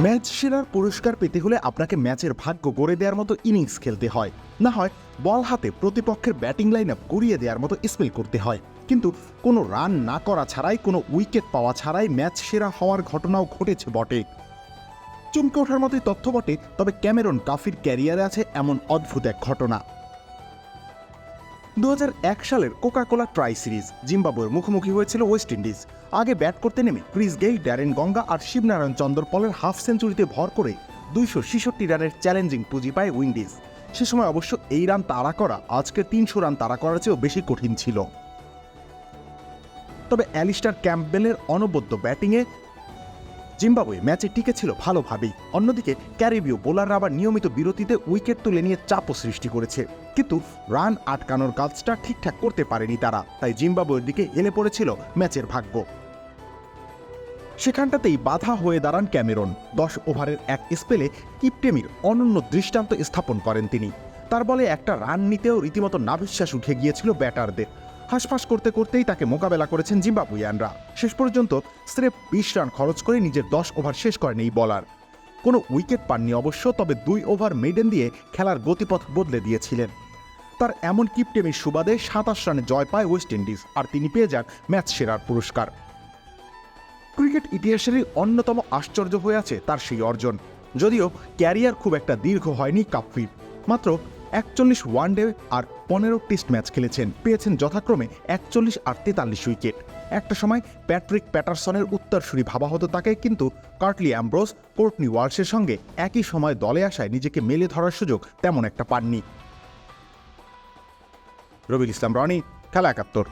Match সেরার পুরস্কার পেতে হলে আপনাকে ম্যাচের ভাগ্য গড়ে দেওয়ার মতো ইনিংস খেলতে হয়। না হয় বল হাতে প্রতিপক্ষের ব্যাটিং লাইন আপ গড়িয়ে দেওয়ার মতো স্পেল করতে হয়। কিন্তু কোনো রান না করা ছাড়াই, কোনো উইকেট পাওয়া ছাড়াই ম্যাচ সেরা হওয়ার ঘটনাও ঘটেছে বটে। চমকে ওঠার মতোই তথ্য বটে, তবে ক্যামেরন কাফির ক্যারিয়ারে আছে এমন অদ্ভুত এক ঘটনা। দু হাজার এক সালের কোকা কোলা ট্রাই সিরিজ, জিম্বাবুয়ের মুখোমুখি হয়েছিল ওয়েস্ট ইন্ডিজ। আগে ব্যাট করতে নেমে ক্রিস গেইল, ড্যারেন গঙ্গা আর শিবনারায়ণ চন্দরপলের হাফ সেঞ্চুরিতে ভর করে দুইশো ছেষট্টি রানের চ্যালেঞ্জিং পুঁজি পায় উইন্ডিজ। সে সময় অবশ্য এই রান তাড়া করা আজকের তিনশো রান তাড়া করার চেয়েও বেশি কঠিন ছিল। তবে অ্যালিস্টার ক্যাম্পবেলের অনবদ্য ব্যাটিংয়ে জিম্বাবুয়ে ম্যাচে টিকেছিল ভালোভাবেই। অন্যদিকে ক্যারিবীয় বোলাররা আবার নিয়মিত বিরতিতে উইকেট তুলে নিয়ে চাপও সৃষ্টি করেছে। কিন্তু রান আটকানোর কাজটা ঠিকঠাক করতে পারেনি তারা, তাই জিম্বাবুয়ের দিকে এলে পড়েছিল ম্যাচের ভাগ্য। সেখানটাতেই বাধা হয়ে দাঁড়ান ক্যামেরন। দশ ওভারের এক স্পেলে কিপটেমির অনন্য দৃষ্টান্ত স্থাপন করেন তিনি। তার বলে একটা রান নিতেও রীতিমতো নাভিশ্বাস উঠে গিয়েছিল ব্যাটারদের। হাসফাস করতে করতেই তাকে মোকাবেলা করেছেন জিম্বাবুয়ানরা। শেষ পর্যন্ত স্রেফ বিশ রান খরচ করে নিজের দশ ওভার শেষ করেন এই বলার। কোনো উইকেট পাননি অবশ্য, তবে দুই ওভার মেডেন দিয়ে খেলার গতিপথ বদলে দিয়েছিলেন। তার এমন কিপটেমির সুবাদে সাতাশ রানে জয় পায় ওয়েস্ট ইন্ডিজ, আর তিনি পেয়ে যান ম্যাচ সেরার পুরস্কার। ক্রিকেট ইতিহাসেরই অন্যতম আশ্চর্য হয়ে আছে তার সেই অর্জন। যদিও ক্যারিয়ার খুব একটা দীর্ঘ হয়নি কাপ্রির মাত্র একচল্লিশ ওয়ানডে আর পনেরো টেস্ট ম্যাচ খেলেছেন। পেয়েছেন যথাক্রমে একচল্লিশ আর তেতাল্লিশ উইকেট। একটা সময় প্যাট্রিক প্যাটারসনের উত্তরসূরি ভাবা হতো তাকে, কিন্তু কার্টলি অ্যাম্ব্রোস কোর্টনি ওয়ার্সের সঙ্গে একই সময় দলে আসায় নিজেকে মেলে ধরার সুযোগ তেমন একটা পাননি। রবিল ইসলাম, রনি, খেলা একাত্তর।